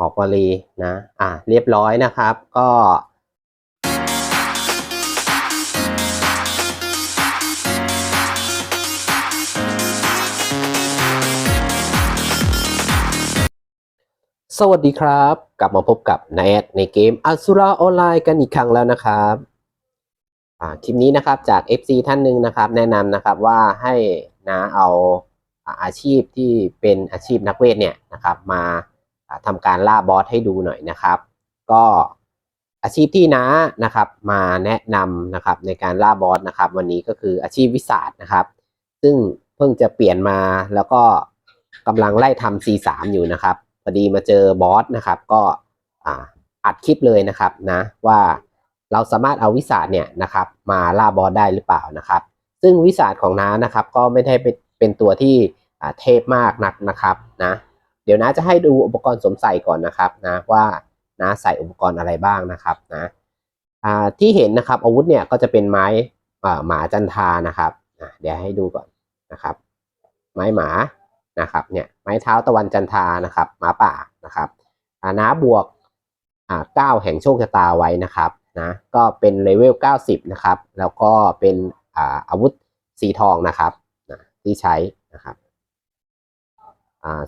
ออกมาลีนะ อะเรียบร้อยนะครับ ก็สวัสดีครับ กลับมาพบกับนายแอดในเกมอ s u ราออนไลน์กันอีกครั้งแล้วนะครับอ่าคลิปนี้นะครับจาก FC ท่านหนึ่งนะครับ แนะนำนะครับว่าให้นะเอาอาชีพที่เป็นอาชีพนักเวทเนี่ยนะครับ มา ทำการล่าบอสให้ดูหน่อยนะครับ ก็อาชีพที่น้านะครับมาแนะนำนะครับในการล่าบอสนะครับ วันนี้ก็คืออาชีพวิสาดนะครับ ซึ่งเพิ่งจะเปลี่ยนมาแล้วก็กำลังไล่ทำ C3 อยู่นะครับพอดีมาเจอบอสนะครับ ก็อัดคลิปเลยนะครับนะว่าเราสามารถเอาวิสาดเนี่ยนะครับมาล่าบอสได้หรือเปล่านะครับ ซึ่งวิสาดของน้านะครับก็ไม่ได้เป็นตัวที่เทพมากนักนะครับนะ เดี๋ยวน้าจะให้ดูอุปกรณ์สวมใส่ก่อนนะครับนะว่าน้าใส่อุปกรณ์อะไรบ้างนะครับนะที่เห็นนะครับอาวุธเนี่ยก็จะเป็นไม้หมาจันทานะครับเดี๋ยวให้ดูก่อนนะครับ ไม้หมานะครับเนี่ยไม้เท้าตะวันจันทานะครับหมาป่านะครับอาน้าบวกเก้าแห่งโชคชะตาไว้นะครับนะก็เป็นเลเวล 90 นะครับ แล้วก็เป็นอาวุธสีทองนะครับนะที่ใช้นะครับ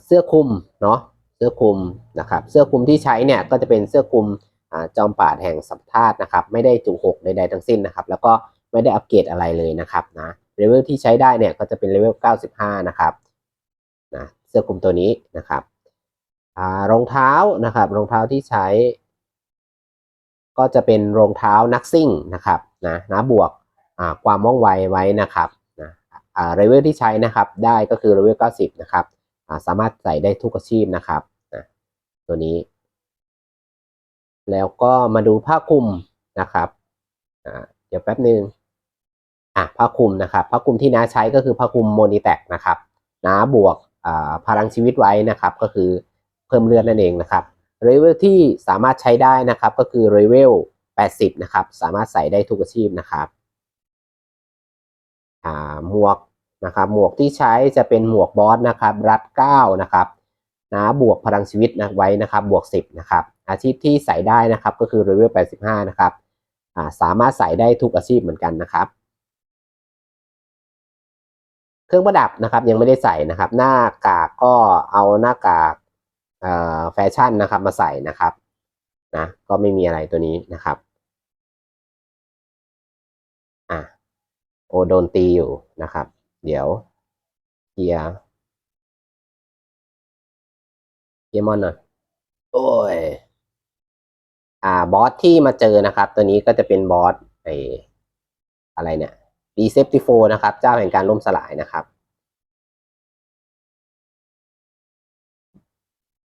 เสื้อคลุมเนาะเสื้อคลุมนะครับเสื้อคลุมที่ใช้เนี่ยก็จะเป็นเสื้อคลุมอจอมปราแห่งสัมธาตุนะครับไม่ได้จุหกใดๆทั้งสิ้นนะครับแล้วก็ไม่ได้อัปเกรดอะไรเลยนะครับนะเลเวลที่ใช้ได้เนี่ยก็จะเป็นเลเวล 95 นะครับนะเสื้อคลุมตัวนี้นะครับรองเท้านะครับรองเท้าที่ใช้ ก็จะเป็นรองเท้านักซิ่งนะครับนะนะบวกความว่องไวไว้นะครับนะเลเวลที่ใช้นะครับได้ก็คือเลเวล 90 นะครับ สามารถใส่ได้ทุกอาชีพนะครับนะตัวนี้ แล้วก็มาดูผ้าคลุมนะครับเดี๋ยวแป๊บหนึงอะผ้าคลุมนะครับผ้าคลุมที่น้าใช้ก็คือผ้าคลุมโมนิแตกนะครับนะบวกพลังชีวิตไว้นะครับ ก็คือเพิ่มเลือดนั่นเองนะครับเลเวลที่สามารถใช้ได้นะครับ ก็คือเลเวล80 นะครับ สามารถใส่ได้ทุกอาชีพนะครับหมวก นะครับหมวกที่ใช้จะเป็นหมวกบอสนะครับรัด9นะครับนะบวกพลังชีวิตนะไว้นะครับบวก 10นะครับอาชีพที่ใส่ได้นะครับก็คือเลเวล85นะครับสามารถใส่ได้ทุกอาชีพเหมือนกันนะครับ เครื่องประดับนะครับยังไม่ได้ใส่นะครับ หน้ากากก็เอาหน้ากากแฟชั่นนะครับมาใส่นะครับนะก็ไม่มีอะไรตัวนี้นะครับอะโอโดนตีอยู่นะครับ เดี๋ยวเคลียร์เคลียร์มอนหน่อยโอ้ย อ่าบอสที่มาเจอนะครับ ตัวนี้ก็จะเป็นบอสไออะไรเนี่ย d e c e p t i v o นะครับ เจ้าแห่งการล่มสลายนะครับ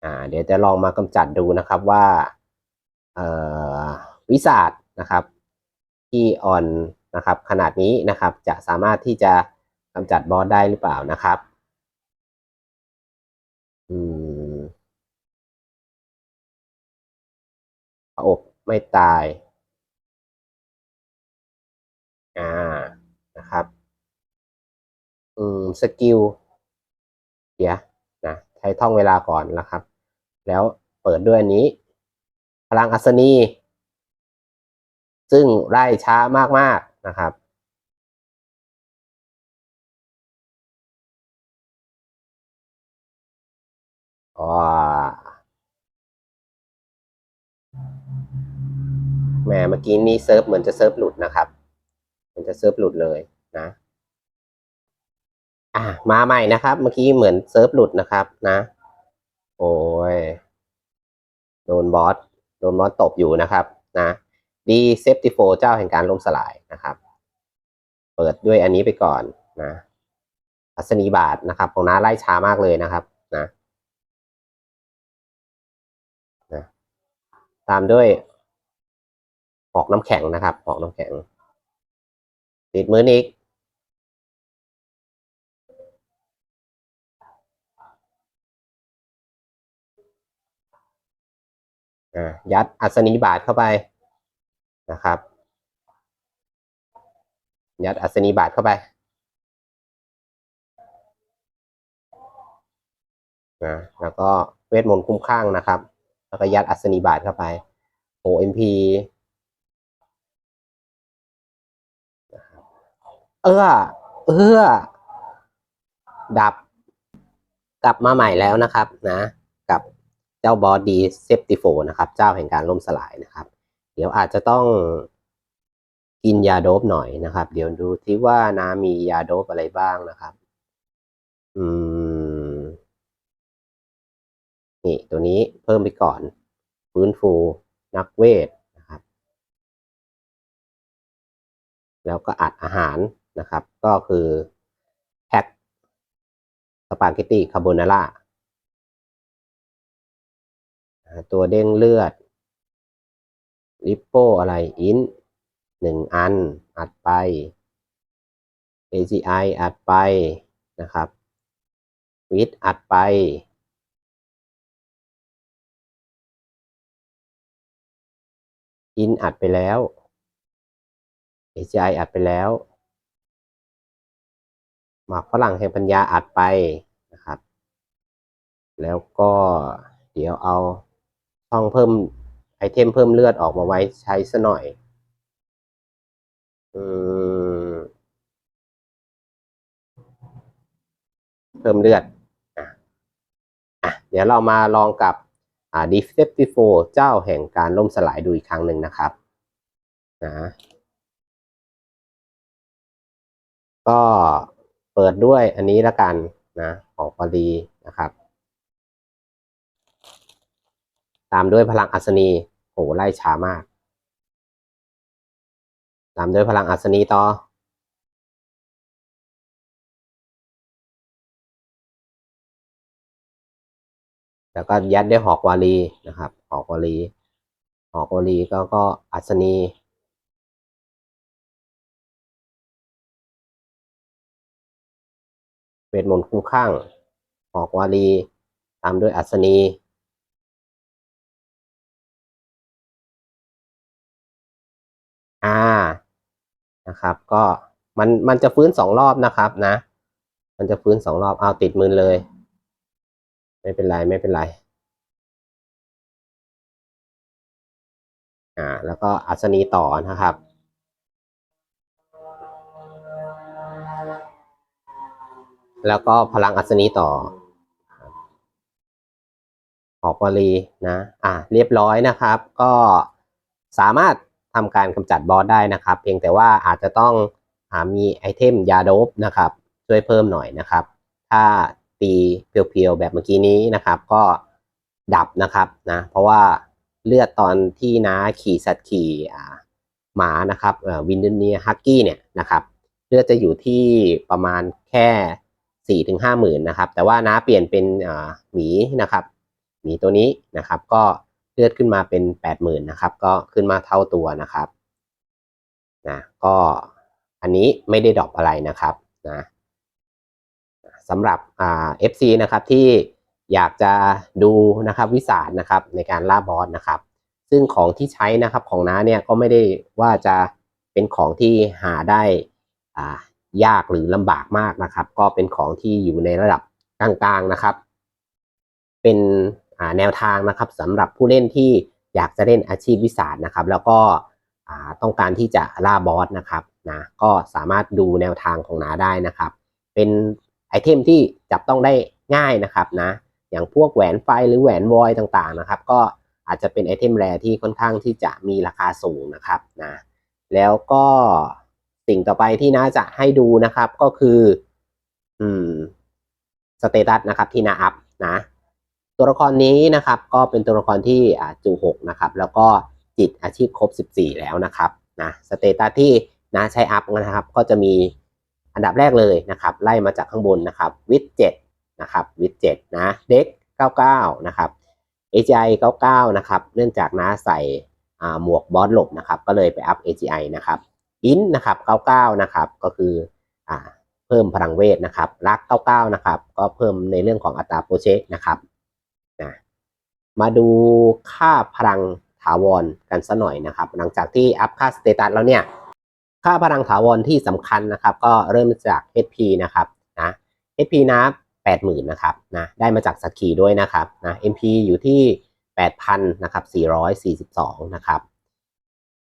อ่า เดี๋ยวจะลองมากำจัดดูนะครับว่าเออวิสาดนะครับ ที่อ่อนนะครับ ขนาดนี้นะครับ จะสามารถที่จะ กำจัดบอสได้หรือเปล่านะครับ อืมอบไม่ตาย อ่า นะครับ อืม สกิล เดี๋ยวนะใช้ท่องเวลาก่อนนะครับ แล้วเปิดด้วยอันนี้ พลังอัศนี ซึ่งไล่ช้ามาก ๆ นะครับ แหมเมื่อกี้นี้เซิร์ฟเหมือนจะเซิร์ฟหลุดนะครับ มันจะเซิร์ฟหลุดเลยนะ อะมาใหม่นะครับ เมื่อกี้เหมือนเซิร์ฟหลุดนะครับ นะ โอ้ยโดนบอสโดนบอสตบอยู่นะครับ นะดีเซฟติโฟเจ้าแห่งการล่มสลายนะครับ เปิดด้วยอันนี้ไปก่อนนะอัศนีบาทนะครับของน้าไล่ช้ามากเลยนะครับ นะนะ ตามด้วยหอกน้ำแข็งนะครับหอกน้ำแข็ง ติดมือนิกยัดอัศนีบาทเข้าไปนะครับ ยัดอัศนีบาทเข้าไปนะแล้วก็เวทมนต์คุ้มข้างนะครับ แล้วก็ยัดอัศนีบาทเข้าไป OMP เออเออดับ กลับมาใหม่แล้วนะครับนะ กับเจ้าบอสดีเซปติโฟนะครับ เจ้าแห่งการล่มสลายนะครับ เดี๋ยวอาจจะต้องกินยาโดบหน่อยนะครับ เดี๋ยวดูที่ว่าน้ามียาโดบอะไรบ้างนะครับ อืม นี่ตัวนี้เพิ่มไปก่อน ฟื้นฟูนักเวทนะครับ แล้วก็อัดอาหารนะครับ ก็คือแพ็คสปาเกตตีคาโบนาร่าตัวเด้งเลือด ลิปโปอะไรอินหนึ่งอันอัดไป AGI อัดไปนะครับวิดอัดไป อินอัดไปแล้ว AGI อัดไปแล้ว หมากฝรั่งแห่งปัญญาอัดไปนะครับ แล้วก็เดี๋ยวเอาช่องเพิ่มไอเทมเพิ่มเลือดออกมาไว้ใช้ซะหน่อย อืมเพิ่มเลือด อะอะเดี๋ยวเรามาลองกับ อ่า Deceptive เจ้าแห่งการล่มสลายดูอีกครั้งหนึ่งนะครับนะก็เปิดด้วยอันนี้ละกันนะของปรีนะครับ ตามด้วยพลังอัศนีโหไล่ช้ามาก ตามด้วยพลังอัศนีต่อ แล้วก็ยัดด้วยหอกวาลีนะครับ หอกวาลีหอกวาลีก็ก็อัศนีเวทมนต์คุ้มข้าง หอกวาลีตามด้วยอัศนีอ่านะครับ ก็มันมันจะฟื้นสองรอบนะครับนะ มันจะฟื้นสองรอบเอาติดมือเลย ไม่เป็นไรไม่เป็นไร อ่า แล้วก็อัศนีต่อนะครับ แล้วก็พลังอัศนีต่อออกวารีนะ อ่า เรียบร้อยนะครับ ก็สามารถทำการกำจัดบอสได้นะครับ เพียงแต่ว่าอาจจะต้องหามีไอเทมยาโดบนะครับ ช่วยเพิ่มหน่อยนะครับ ถ้า ตีเพียวๆแบบเมื่อกี้นี้นะครับ ก็ดับนะครับนะเพราะว่าเลือดตอนที่น้าขี่สัตว์ขี่หมานะครับวินเดเนียฮักกี้เนี่ยนะครับเลือดจะอยู่ที่ประมาณแค่สี่ถึงห้าหมื่นนะครับแต่ว่าน้าเปลี่ยนเป็นหมีนะครับหมีตัวนี้นะครับก็เลือดขึ้นมาเป็นแปดหมื่นนะครับก็ขึ้นมาเท่าตัวนะครับนะก็อันนี้ไม่ได้ดรอปอะไรนะครับนะ สำหรับอ่า FC นะครับที่อยากจะดูนะครับวิสารนะครับในการล่าบอสนะครับ ซึ่งของที่ใช้นะครับของน้าเนี่ยก็ไม่ได้ว่าจะเป็นของที่หาได้อ่ายากหรือลำบากมากนะครับ ก็เป็นของที่อยู่ในระดับกลางๆนะครับ เป็นแนวทางนะครับสำหรับผู้เล่นที่อยากจะเล่นอาชีพวิสารนะครับ แล้วก็ต้องการที่จะล่าบอสนะครับนะก็สามารถดูแนวทางของน้าได้นะครับ เป็น ไอเทมที่จับต้องได้ง่ายนะครับนะอย่างพวกแหวนไฟหรือแหวนวอยต่างๆนะครับ ก็อาจจะเป็นไอเทมแรที่ค่อนข้างที่จะมีราคาสูงนะครับนะแล้วก็สิ่งต่อไปที่น้าจะให้ดูนะครับก็คืออืมสเตตัสนะครับที่น้าอัพนะตัวละครนี้นะครับก็เป็นตัวละครที่จูหกนะครับแล้วก็จิตอาชีพครบ 14 แล้วนะครับนะสเตตัสที่น้าใช้อัพนะครับก็จะมี อันดับแรกเลยนะครับ ไล่มาจากข้างบนนะครับ วิดเจ็ดนะครับ วิดเจ็ดนะ เด็ก99 นะครับ AGI 99 นะครับ เนื่องจากน้าใส่หมวกบอสหลบนะครับ ก็เลยไปอัพ AGI นะครับอินนะครับ 99 นะครับ ก็คืออเพิ่มพลังเวทนะครับ รัก 99 นะครับ ก็เพิ่มในเรื่องของอัตราโปรเชคนะครับนะมาดูค่าพลังถาวรกันสัหน่อยนะครับ หลังจากที่อัพค่าสเตตัสแล้วเนี่ย ค่าพลังถาวรที่สำคัญนะครับ ก็เริ่มจาก HP นะครับนะ HP นะ80,000นะครับนะได้มาจากสักขีด้วยนะครับนะ MP อยู่ที่ 8,000นะครับ442นะครับ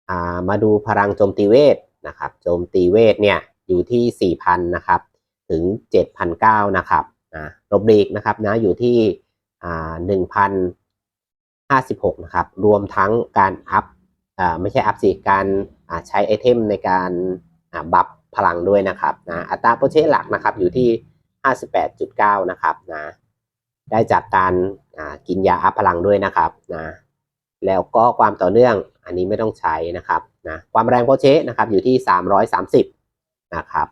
อ่ามาดูพลังโจมตีเวทนะครับโจมตีเวทเนี่ยอยู่ที่ 4,000นะครับถึง7,009นะครับนะลบลีกนะครับนะอยู่ที่อ่า1,056นะครับรวมทั้งการอัพอ่าไม่ใช่อัพสิการ ใช้ไอเทมในการบัฟพลังด้วยนะครับนะอัตราโปรเชหลักนะครับอยู่ที่ 58.9 นะครับนะได้จากการกินยาอัพพลังด้วยนะครับนะแล้วก็ความต่อเนื่องอันนี้ไม่ต้องใช้นะครับนะความแรงโปรเชนะครับอยู่ที่ 330 นะครับ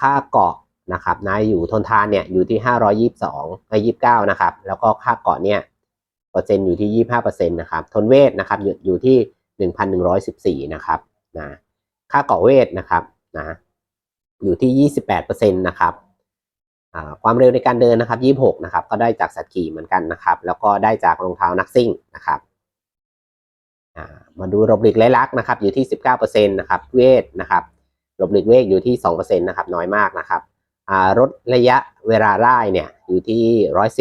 ค่าเกาะนะครับนะอยู่ทนทานเนี่ยอยู่ที่ 522ไอ้29 นะครับ แล้วก็ค่าเกาะเนี่ยเปอร์เซ็นต์อยู่ที่ 25%นะครับ ทนเวทนะครับอยู่อยู่ที่ 1,114 นะครับนะค่ากาะเวทนะครับนะอยู่ที่ 28%นะครับความเร็วในการเดินนะครับ 26 นะครับ ก็ได้จากสัตว์ขี่เหมือนกันนะครับ แล้วก็ได้จากรองเท้านักซิ่งนะครับมาดูระบบหลีกไร้ลักนะครับ อยู่ที่ 19%นะครับ เวทนะครับระบบหลีกเวทอยู่ที่ 2%นะครับ น้อยมากนะครับอ่าลดระยะเวลาไล่เนี่ยอยู่ที่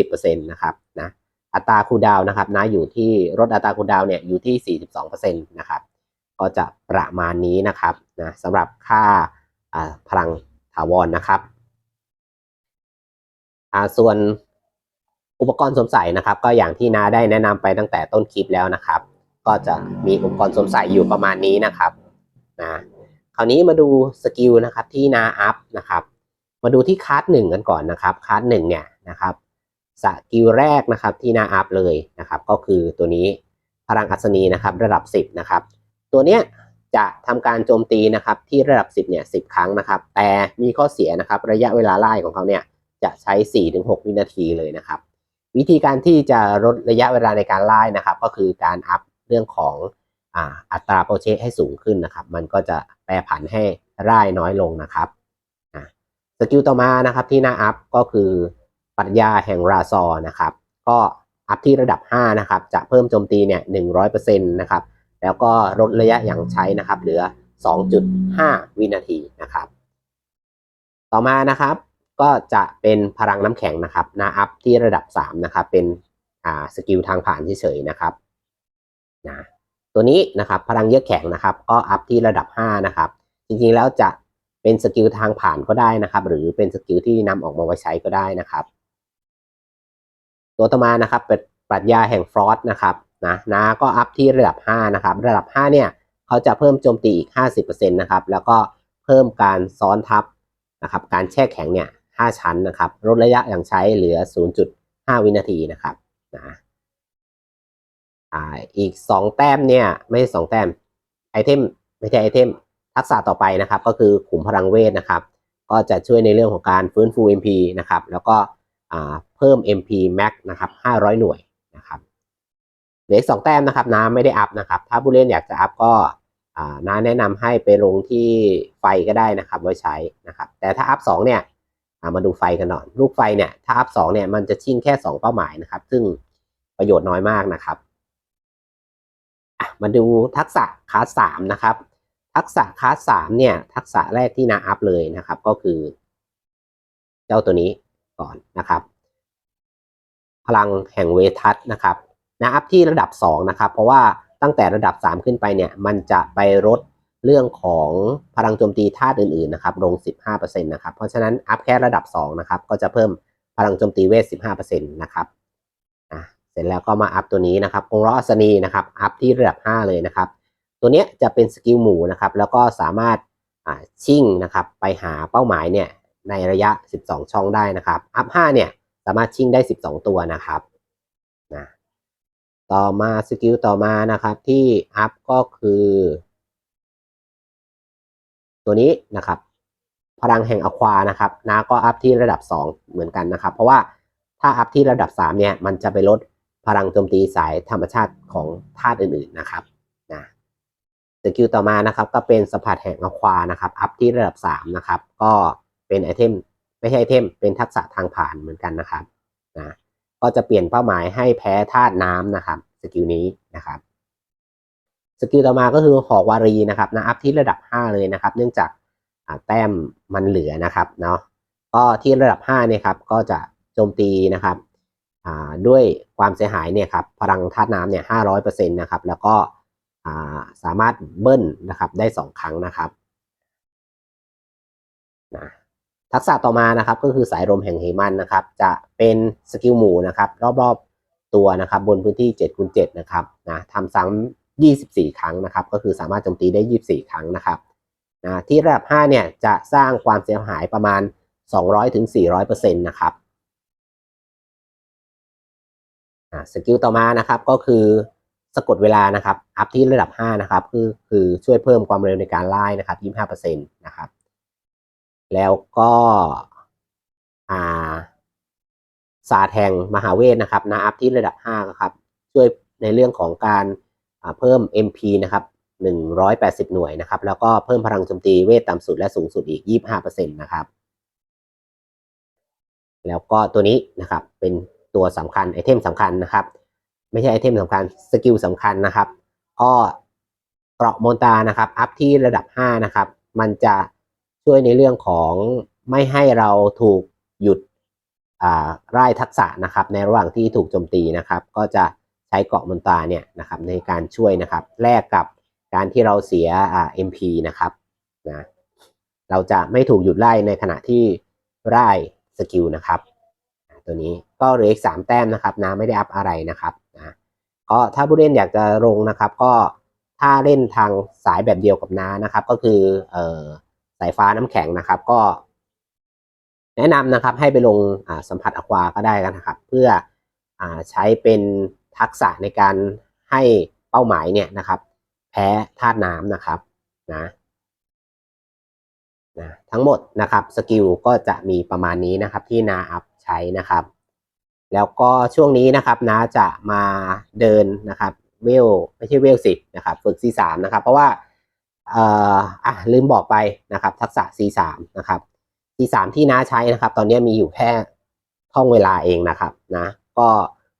110%นะครับนะ อัตราคูดาวนะครับนะอยู่ที่ลดอัตราคูดาวเนี่ยอยู่ที่ 42%นะครับก็จะประมาณนี้นะครับนะสำหรับค่าพลังถาวรนะครับส่วนอุปกรณ์สวมใส่นะครับ ก็อย่างที่นาได้แนะนำไปตั้งแต่ต้นคลิปแล้วนะครับ ก็จะมีอุปกรณ์สวมใส่อยู่ประมาณนี้นะครับนะคราวนี้มาดูสกิลนะครับที่นาอัพนะครับ มาดูที่คาร์ดหนึ่งกันก่อนนะครับคาร์ดหนึ่งเนี่ยนะครับ สกิลแรกนะครับที่น่าอัพเลยนะครับก็คือตัวนี้พลังอัศนีนะครับระดับ 10นะครับตัวเนี้ยจะทำการโจมตีนะครับที่ระดับ 10เนี่ย10 ครั้งนะครับ แต่มีข้อเสียนะครับระยะเวลาไล่ของเขาเนี่ยจะใช้ 4-6 วินาทีเลยนะครับ วิธีการที่จะลดระยะเวลาในการไล่นะครับ ก็คือการอัพเรื่องของอ,อัตราโปรเชสให้สูงขึ้นนะครับ มันก็จะแปรผันให้ไล่น้อยลงนะครับสกิลต่อมานะครับที่น้าอัพก็คือ ปรัชญาแห่งราซอนะครับ ก็อัพที่ระดับ 5 นะครับ จะเพิ่มโจมตีเนี่ย100%นะครับ แล้วก็ลดระยะอย่างใช้นะครับ เหลือ 2.5 วินาทีนะครับ ต่อมานะครับ ก็จะเป็นพลังน้ำแข็งนะครับนาอัพที่ระดับ 3 นะครับ เป็นอ่าสกิลทางผ่านเฉยๆนะครับนะตัวนี้นะครับพลังเยือกแข็งนะครับ ก็อัพที่ระดับ 5 นะครับ จริงๆแล้วจะเป็นสกิลทางผ่านก็ได้นะครับ หรือเป็นสกิลที่นำออกมาไว้ใช้ก็ได้นะครับ ตัวต่อมานะครับเป็นปรัชญาแห่งฟรอสนะครับนะนะก็อัพที่ระดับ 5 นะครับ ระดับ 5 เนี่ยเขาจะเพิ่มโจมตีอีก 50%นะครับ แล้วก็เพิ่มการซ้อนทับนะครับ การแช่แข็งเนี่ย 5 ชั้นนะครับลดระยะอย่างใช้เหลือ 0.5 วินาทีนะครับนะอีก 2 แต้มเนี่ย ไม่ใช่2แต้มไอเทมไม่ใช่ไอเทมทักษะต่อไปนะครับ ก็คือขุมพลังเวทนะครับ ก็จะช่วยในเรื่องของการฟื้นฟู MP นะครับ แล้วก็ เพิ่ม MP Max นะครับ500 หน่วยนะครับเหลืออีกสองแต้มนะครับน้าไม่ได้อัพนะครับ ถ้าผู้เล่นอยากจะอัพก็น้าแนะนำให้ไปลงที่ไฟก็ได้นะครับ ไว้ใช้นะครับ แต่ถ้าอัพสองเนี่ยมาดูไฟกันหน่อยลูกไฟเนี่ยถ้าอัพสองเนี่ยมันจะชิ่งแค่สองเป้าหมายนะครับ ซึ่งประโยชน์น้อยมากนะครับมาดูทักษะคลาสสามนะครับ ทักษะคลาสสามเนี่ย ทักษะแรกที่นาอัพเลยนะครับ ก็คือ เจ้าตัวนี้ ก่อนนะครับ พลังแห่งเวทัศนะครับนะอัพที่ระดับ 2 นะครับ เพราะว่าตั้งแต่ระดับ 3 ขึ้นไปเนี่ยมันจะไปลดเรื่องของพลังโจมตีธาตุอื่นๆนะครับลง 15%นะครับเพราะฉะนั้นอัพแค่ระดับ 2 นะครับ ก็จะเพิ่มพลังโจมตีเวท 15%นะครับอะเสร็จแล้วก็มาอัพตัวนี้นะครับกงล้ออัศนีนะครับอัพที่ระดับ 5 เลยนะครับ ตัวเนี้ยจะเป็นสกิลหมูนะครับแล้วก็สามารถชิ่งนะครับไปหาเป้าหมายเนี่ย ในระยะ 12 ช่องได้นะครับ อัพ 5 เนี่ย สามารถชิ่งได้ 12 ตัวนะครับนะต่อมาสกิลต่อมานะครับที่อัพก็คือ ตัวนี้นะครับ พลังแห่งอควานะครับนาก็อัพที่ระดับ 2 เหมือนกันนะครับ เพราะว่าถ้าอัพที่ระดับ 3 เนี่ย มันจะไปลดพลังโจมตีสายธรรมชาติของธาตุอื่นๆนะครับนะสกิลต่อมานะครับก็เป็นสัมผัสแห่งอควานะครับ อัพที่ระดับ 3 นะครับ ก็ เป็นไอเทมไม่ใช่ไอเทม เป็นทักษะทางผ่านเหมือนกันนะครับนะก็จะเปลี่ยนเป้าหมายให้แพ้ธาตุน้ำนะครับสกิลนี้นะครับสกิลต่อมาก็คือหอกวารีนะครับนะอัพที่ระดับ 5 เลยนะครับ เนื่องจากแต้มมันเหลือนะครับเนาะก็ที่ระดับ5เนี่ยครับก็จะโจมตีนะครับอ่าด้วยความเสียหายเนี่ยครับพลังธาตุน้ำเนี่ยห้าร้อยเปอร์เซ็นต์นะครับแล้วก็อ่าสามารถเบิ้ลนะครับได้สองครั้งนะครับนะ ทักษะต่อมานะครับก็คือสายลมแห่งเหมันนะครับจะเป็นสกิลหมู่นะครับรอบๆตัวนะครับบนพื้นที่7คูณ7นะครับนะทำซ้ำ24 ครั้งนะครับก็คือสามารถโจมตีได้ 24 ครั้งนะครับนะที่ระดับ5เนี่ยจะสร้างความเสียหายประมาณ 200ถึง400%นะครับสกิลต่อมานะครับก็คือสะกดเวลานะครับอัพที่ระดับ 5 นะครับคือคือช่วยเพิ่มความเร็วในการไล่นะครับ 25%นะครับ แล้วก็อ่าศาสตร์แห่งมหาเวทนะครับนะอัพที่ระดับ5ครับช่วยในเรื่องของการเพิ่ม MP นะครับ180 หน่วยนะครับ แล้วก็เพิ่มพลังโจมตีเวทต่ำสุดและสูงสุดอีก 25%นะครับ แล้วก็ตัวนี้นะครับเป็นตัวสำคัญไอเทมสำคัญนะครับ ไม่ใช่ไอเทมสำคัญสกิลสำคัญนะครับก็เกราะโมนตานะครับ อัพที่ระดับ 5 นะครับ มันจะ ช่วยในเรื่องของไม่ให้เราถูกหยุดไล่ทักษะนะครับ ในระหว่างที่ถูกโจมตีนะครับ ก็จะใช้เกาะมนตาเนี่ยนะครับในการช่วยนะครับแลกกับการที่เราเสียอ่า MP นะครับนะเราจะไม่ถูกหยุดไล่ในขณะที่ไล่สกิลนะครับตัวนี้ก็เหลืออีกสามแต้มนะครับนะไม่ได้อัพอะไรนะครับนะก็ถ้าผู้เล่นอยากจะลงนะครับ ก็ถ้าเล่นทางสายแบบเดียวกับน้านะครับ ก็คือเอ่อ สายฟ้าน้ำแข็งนะครับ ก็ แนะนำนะครับให้ไปลงสัมผัสอควาก็ได้กันนะครับ เพื่ออใช้เป็นทักษะในการให้เป้าหมายเนี่ยนะครับ แพ้ธาตุน้ำนะครับนะนะทั้งหมดนะครับสกิลก็จะมีประมาณนี้นะครับที่นาอัพใช้นะครับ แล้วก็ช่วงนี้นะครับนาจะมาเดินนะครับเวลไม่ใช่เวลสิบนะครับ ฝึก C3 นะครับ เพราะว่า อ่ออะลืมบอกไปนะครับทักษะ C3 นะครับ C3 ที่น้าใช้นะครับ ตอนนี้มีอยู่แค่ท่องเวลาเองนะครับนะก็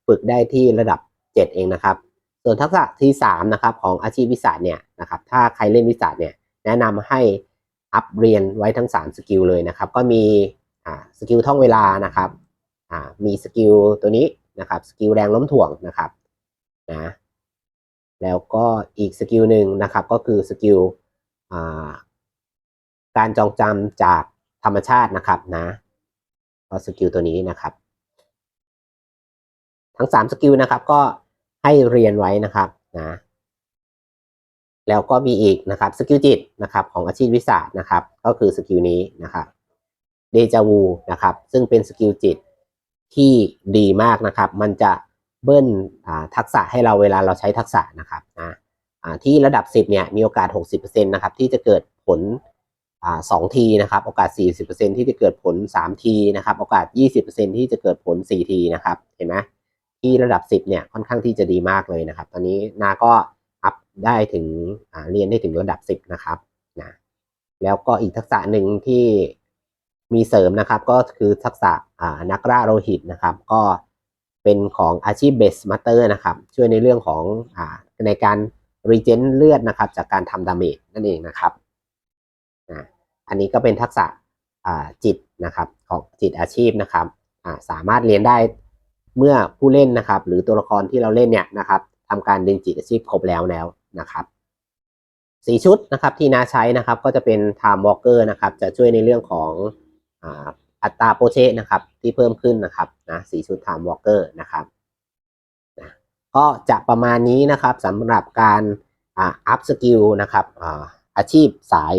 ฝึกได้ที่ระดับ 7 เองนะครับ ส่วนทักษะ T3 นะครับของอาชีพวิสาเนี่ยนะครับถ้าใครเล่นวิสาเนี่ยแนะนำให้อัพเรียนไว้ทั้ง 3 สกิลเลยนะครับ ก็มีอ่าสกิลท่องเวลานะครับอ่ามีสกิลตัวนี้นะครับสกิลแรงล้มถ่วงนะครับนะ แล้วก็อีกสกิลหนึ่งนะครับก็คือสกิลการจองจำจากธรรมชาตินะครับนะก็สกิลตัวนี้นะครับ ทั้งสามสกิลนะครับก็ให้เรียนไว้นะครับนะแล้วก็มีอีกนะครับสกิลจิตนะครับของอาชีพวิสานะครับก็คือสกิลนี้นะครับเดจาวูนะครับซึ่งเป็นสกิลจิตที่ดีมากนะครับ มันจะ เบิ้ลทักษะให้เราเวลาเราใช้ทักษะนะครับนะที่ระดับ 10เนี่ยมีโอกาส 60%นะครับที่จะเกิดผลสองทีนะครับโอกาส 40%ที่จะเกิดผล3ทีนะครับโอกาส 20%ที่จะเกิดผล4ทีนะครับเห็นไหมที่ระดับ 10เนี่ยค่อนข้างที่จะดีมากเลยนะครับ ตอนนี้นาก็อัพได้ถึงเรียนได้ถึงระดับ 10นะครับนะแล้วก็อีกทักษะหนึ่งที่มีเสริมนะครับก็คือทักษะนักล่าโลหิตนะครับ ก็ เป็นของอาชีพเบสมาสเตอร์นะครับ ช่วยในเรื่องของอในการรีเจนเลือดนะครับ จากการทำดาเมจนั่นเองนะครับอันนี้ก็เป็นทักษะจิตนะครับของจิตอาชีพนะครับสามารถเรียนได้เมื่อผู้เล่นนะครับ หรือตัวละครที่เราเล่นเนี่ยนะครับทำการดึงจิตอาชีพครบแล้วแล้วนะครับสีชุดนะครับที่นาใช้นะครับก็จะเป็น Time Walker นะครับจะช่วยในเรื่องของ อัตราโปรเชนะครับ ที่เพิ่มขึ้นนะครับนะสีชุด Time Walker นะครับนะก็จะประมาณนี้นะครับสำหรับการอัพสกิลนะครับอาชีพสาย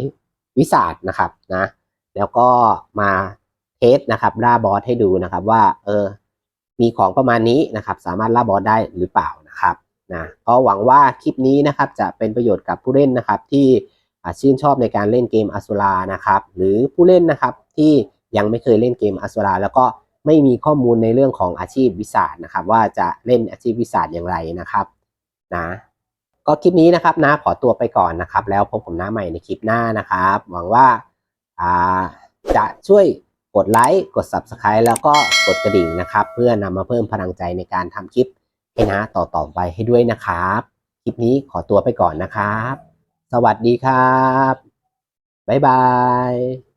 วิสาดนะครับนะแล้วก็มาเทสนะครับล่าบอสให้ดูนะครับว่าเออมีของประมาณนี้นะครับ สามารถล่าบอสได้หรือเปล่านะครับนะก็หวังว่าคลิปนี้นะครับจะเป็นประโยชน์กับผู้เล่นนะครับที่ชื่นชอบในการเล่นเกมอสุรานะครับ หรือผู้เล่นนะครับที่ ยังไม่เคยเล่นเกมอสุราแล้วก็ไม่มีข้อมูลในเรื่องของอาชีพวิสาดนะครับว่าจะเล่นอาชีพวิสาดอย่างไรนะครับนะก็คลิปนี้นะครับนะขอตัวไปก่อนนะครับ แล้วพบผมหน้าใหม่ในคลิปหน้านะครับ หวังว่าจะช่วยกดไลค์กด Subscribe แล้วก็กดกระดิ่งนะครับ เพื่อนำมาเพิ่มพลังใจในการทำคลิปให้นะต่อๆไปให้ด้วยนะครับ คลิปนี้ขอตัวไปก่อนนะครับ สวัสดีครับ บ๊ายบาย